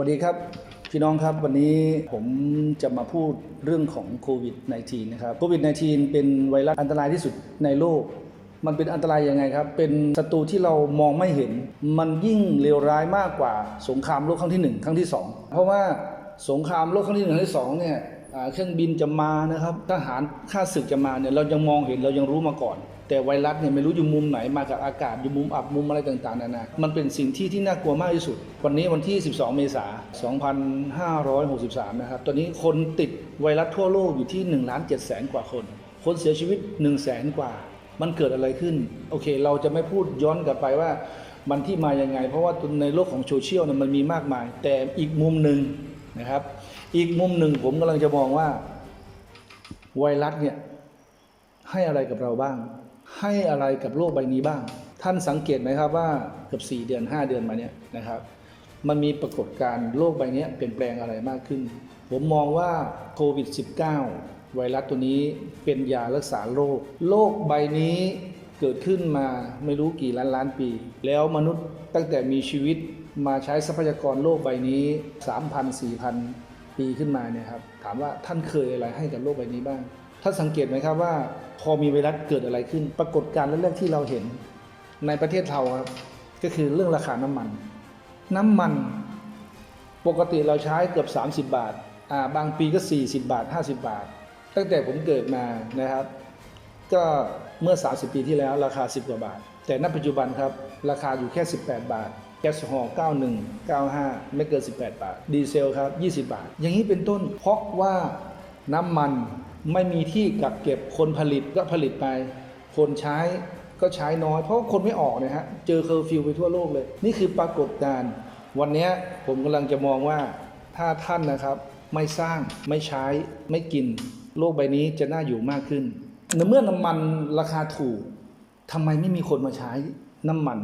สวัสดีครับพี่น้องครับวันนี้ผมจะมาพูดเรื่องของโควิด -19 นะครับโควิด -19 เป็นไวรัสอันตรายที่สุดในโลก มันเป็นอันตรายยังไงครับ เป็นศัตรูที่เรามองไม่เห็น มันยิ่งเลวร้ายมากกว่าสงครามโลกครั้งที่หนึ่งครั้งที่สองเพราะว่าสงครามโลกครั้งที่หนึ่งครั้งที่สองเนี่ยเครื่องบินจะมานะครับทหารข้าศึกจะมาเนี่ยเรายังมองเห็นเรายังรู้มาก่อน แต่ไวรัสเนี่ยไม่รู้อยู่มุมไหนมาจากอากาศอยู่มุมอับมุมอะไรต่างๆนานา มันเป็นสิ่งที่ที่น่ากลัวมากที่สุด วันนี้วันที่ 12 เมษายน 2563 นะครับ ตอนนี้คนติดไวรัสทั่วโลกอยู่ที่1ล้าน7แสนกว่าคน คนเสียชีวิต1 0 0 0 0แสนกว่า มันเกิดอะไรขึ้น โอเค เราจะไม่พูดย้อนกลับไปว่ามันที่มายังไง เพราะว่าในโลกของโซเชียลเนี่ยมันมีมากมาย แต่อีกมุมหนึ่งนะครับ อีกมุมหนึ่งผมกำลังจะมองว่าไวรัสเนี่ยให้อะไรกับเราบ้าง ให้อะไรกับโลกใบนี้บ้าง ท่านสังเกตไหมครับว่าเกือบ4เดือน 5 เดือนมาเนี้ยนะครับมันมีปรากฏการณ์โลกใบนี้เปลี่ยนแปลงอะไรมากขึ้น ผมมองว่าโควิด -19 ไวรัสตัวนี้เป็นยารักษาโรค โลกใบนี้เกิดขึ้นมาไม่รู้กี่ล้านล้านปี แล้วมนุษย์ตั้งแต่มีชีวิตมาใช้ทรัพยากรโลกใบนี้ 3,000 4,000 ปีขึ้นมาเนี่ยครับ ถามว่าท่านเคยอะไรให้กับโลกใบนี้บ้าง ท่านสังเกตไหมครับว่า พอมีไวรัสเกิดอะไรขึ้น ปรากฏการณ์แรกๆที่เราเห็นในประเทศเราครับก็คือเรื่องราคาน้ำมัน น้ำมันปกติเราใช้เกือบ 30 บาทอ่าบางปีก็ 40 บาท 50 บาท ตั้งแต่ผมเกิดมานะครับ ก็เมื่อ 30 ปีที่แล้วราคา 10 กว่าบาท แต่ณปัจจุบันครับราคาอยู่แค่ 18 บาทแก๊สฮอล์91 95 ไม่เกิน 18 บาท ดีเซลครับ 20 บาท อย่างนี้เป็นต้นเพราะว่าน้ำมัน ไม่มีที่กักเก็บคนผลิตก็ผลิตไป คนใช้ก็ใช้น้อย เพราะคนไม่ออกนะฮะเจอเคอร์ฟิวไปทั่วโลกเลย นี่คือปรากฏการณ์วันนี้ผมกำลังจะมองว่าถ้าท่านนะครับไม่สร้างไม่ใช้ไม่กิน โลกใบนี้จะน่าอยู่มากขึ้นในเมื่อน้ำมันราคาถูกทำไมไม่มีคนมาใช้น้ำมัน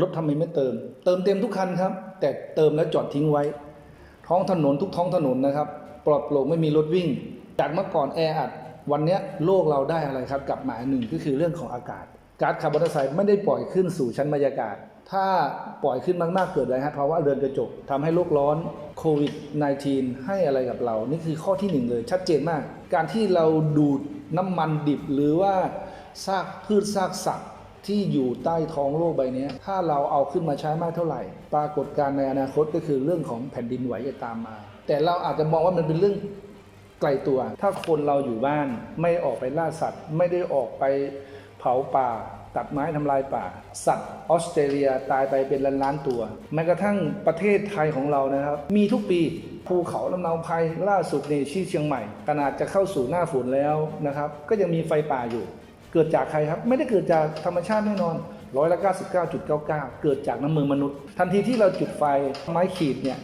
รถทำไมไม่เติม เติมเต็มทุกคันครับ แต่เติมแล้วจอดทิ้งไว้ ท้องถนนทุกท้องถนนนะครับ ปลอดโปร่งไม่มีรถวิ่ง จากเมื่อก่อนแออัดวันนี้โลกเราได้อะไรครับกลับมาหนึ่งก็คือเรื่องของอากาศก๊าซคาร์บอนไดออกไซด์ไม่ได้ปล่อยขึ้นสู่ชั้นบรรยากาศ ถ้าปล่อยขึ้นมาก ๆ เกิดอะไรฮะภาวะเรือนกระจกทำให้โลกร้อนโควิด -19 ให้อะไรกับเรา นี่คือข้อที่หนึ่งเลยชัดเจนมาก การที่เราดูดน้ำมันดิบหรือว่าซากพืชซากสัตว์ที่อยู่ใต้ท้องโลกใบนี้ ถ้าเราเอาขึ้นมาใช้มากเท่าไหร่ ปรากฏการในอนาคตก็คือเรื่องของแผ่นดินไหวจะตามมา แต่เราอาจจะมองว่ามันเป็นเรื่อง ไกลตัว ถ้าคนเราอยู่บ้านไม่ออกไปล่าสัตว์ ไม่ได้ออกไปเผาป่า ตัดไม้ทำลายป่า สัตว์ออสเตรเลียตายไปเป็นล้านล้านตัว แม้กระทั่งประเทศไทยของเรานะครับ มีทุกปีภูเขาลำเนาภัยล่าสุดในที่เชียงใหม่ขนาดจะเข้าสู่หน้าฝนแล้วนะครับ ก็ยังมีไฟป่าอยู่ เกิดจากใครครับ ไม่ได้เกิดจากธรรมชาติแน่นอนร้อยละ99.99 เกิดจากน้ำมือมนุษย์ ทันทีที่เราจุดไฟไม้ขีดเนี่ย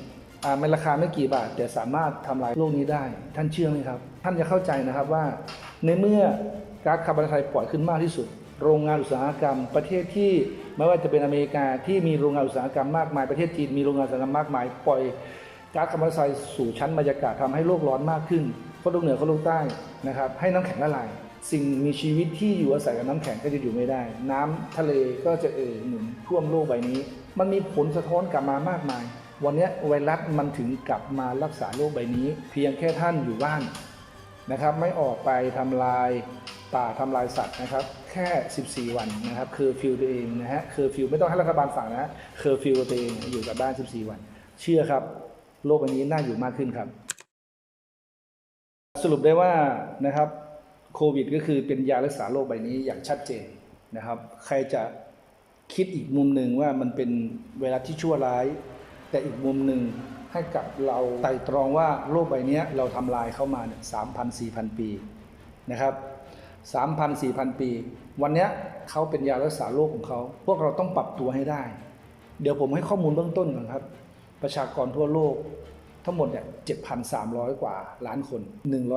มันราคาไม่กี่บาท แต่สามารถทำลายโลกนี้ได้ ท่านเชื่อไหมครับ ท่านจะเข้าใจนะครับว่า ในเมื่อก๊าซคาร์บอนไดออกไซด์ปล่อยขึ้นมากที่สุด โรงงานอุตสาหกรรม ประเทศที่ไม่ว่าจะเป็นอเมริกาที่มีโรงงานอุตสาหกรรมมากมายประเทศจีนมีโรงงานอุตสาหกรรมมากมายปล่อยก๊าซคาร์บอนไดออกไซด์สู่ชั้นบรรยากาศทำให้โลกร้อนมากขึ้นเขาโลกเหนือเขาโลกใต้นะครับให้น้ำแข็งละลายสิ่งมีชีวิตที่อยู่อาศัยกับน้ำแข็งก็จะอยู่ไม่ได้ น้ำทะเลก็จะเอ่อหนุนท่วมโลกใบนี้ มันมีผลสะท้อนกลับมามากมาย วันนี้ไวรัสมันถึงกลับมารักษาโลกใบนี้ เพียงแค่ท่านอยู่บ้านนะครับ ไม่ออกไปทำลายป่าทำลายสัตว์นะครับ แค่ 14 วันนะครับคือฟิวตัวเองนะฮะคือฟิวไม่ต้องให้รัฐบาลสั่งนะคือฟิวตัวเองอยู่กับบ้าน 14 วัน เชื่อครับโลกใบนี้น่าอยู่มากขึ้นครับ สรุปได้ว่านะครับโควิด ก็คือเป็นยารักษาโรคใบนี้อย่างชัดเจนนะครับ ใครจะคิดอีกมุมหนึ่งว่ามันเป็นไวรัสที่ชั่วร้าย แต่อีกมุมหนึ่งให้กับเราไต่ตรองว่าโลกใบนี้เราทำลายเข้ามาเนี่ยสามพันสี่พันปีนะครับสามพันสี่พันปี วันนี้เขาเป็นยารักษาโรคของเขา พวกเราต้องปรับตัวให้ได้ เดี๋ยวผมให้ข้อมูลเบื้องต้นก่อนครับ ประชากรทั่วโลกทั้งหมดเนี่ย7,300กว่าล้านคน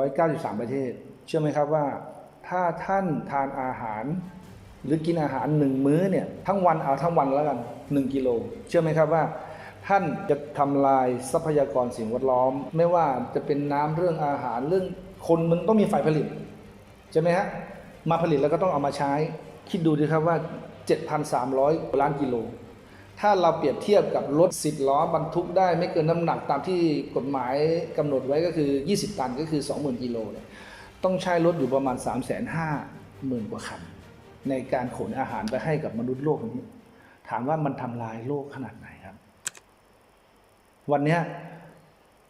193ประเทศ เชื่อไหมครับว่า ถ้าท่านทานอาหาร หรือกินอาหารหนึ่งมื้อเนี่ยทั้งวันเอาทั้งวันแล้วกัน1กิโล เชื่อไหมครับว่า ท่านจะทำลายทรัพยากรสิ่งแวดล้อม ไม่ว่าจะเป็นน้ำเรื่องอาหารเรื่องคนมันต้องมีฝ่ายผลิตใช่ไหมฮะมาผลิตแล้วก็ต้องเอามาใช้ คิดดูดิครับว่า 7,300 ล้านกิโล ถ้าเราเปรียบเทียบกับรถ 10 ล้อบรรทุกได้ไม่เกินน้ำหนักตามที่กฎหมายกำหนดไว้ก็คือ 20 ตันก็คือ 20,000 กิโลเนี่ยต้องใช้รถอยู่ประมาณ 3 5 0 0 0 0 กว่าคัน ในการขนอาหารไปให้กับมนุษย์โลกนี้ ถามว่ามันทำลายโลกขนาดไหน วันนี้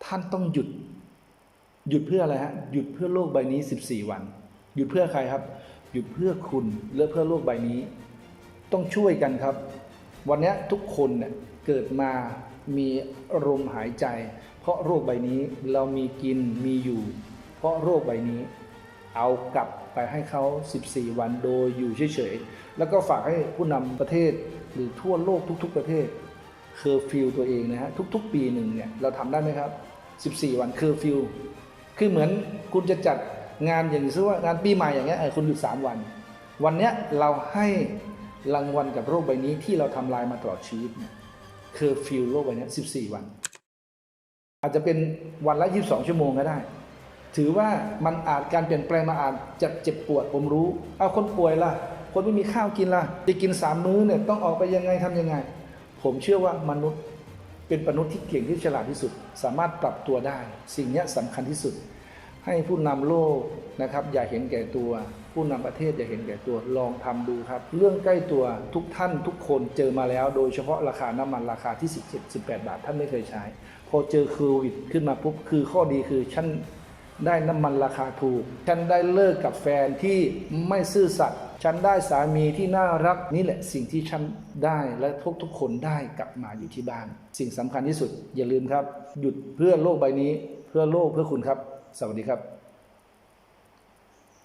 ท่านต้องหยุด หยุดเพื่ออะไรฮะหยุดเพื่อโลกใบนี้ 14 วัน หยุดเพื่อใครครับ หยุดเพื่อคุณและเพื่อโลกใบนี้ ต้องช่วยกันครับ วันนี้ทุกคนเนี่ยเกิดมามีลมหายใจ เพราะโรคใบนี้เรามีกินมีอยู่ เพราะโรคใบนี้ เอากลับไปให้เขา 14 วันโดยอยู่เฉยๆแล้วก็ฝากให้ผู้นำประเทศหรือทั่วโลกทุก ๆ ประเทศ เคอร์ฟิวตัวเองนะฮะทุก ๆ ปีหนึ่งเนี่ยเราทำได้ไหมครับ 14 วันเคอร์ฟิวคือเหมือนคุณจะจัดงานอย่างเช่นว่างานปีใหม่อย่างเงี้ยคุณหยุด 3 วัน วันเนี้ยเราให้รางวัลกับโรคใบนี้ที่เราทำลายมาตลอดชีวิตเนี่ยเคอร์ฟิวโรคใบนี้14 วัน อาจจะเป็นวันละ 22 ชั่วโมงก็ได้ ถือว่ามันอาจการเปลี่ยนแปลงมาอาจจะเจ็บปวดผมรู้ เอาคนป่วยล่ะ คนไม่มีข้าวกินล่ะจะกินสามมื้อเนี่ยต้องออกไปยังไงทำยังไง ผมเชื่อว่ามนุษย์เป็นมนุษย์ที่เก่งที่ฉลาดที่สุด สามารถปรับตัวได้ สิ่งนี้ยสำคัญที่สุด ให้ผู้นำโลกนะครับ อย่าเห็นแก่ตัว ผู้นำประเทศอย่าเห็นแก่ตัวลองทำดูครับ เรื่องใกล้ตัวทุกท่านทุกคนเจอมาแล้ว โดยเฉพาะราคาน้ำมันราคาที่ 17 18 บาทท่านไม่เคยใช้ พอเจอโควิดขึ้นมาปุ๊บคือข้อดีคือฉัน ได้น้ำมันราคาถูก ฉันได้เลิกกับแฟนที่ไม่ซื่อสัตย์ ฉันได้สามีที่น่ารักนี่แหละสิ่งที่ฉันได้และทุกทุกๆคนได้กลับมาอยู่ที่บ้าน สิ่งสำคัญที่สุดอย่าลืมครับ หยุดเพื่อโลกใบนี้ เพื่อโลกเพื่อคุณครับ สวัสดีครับ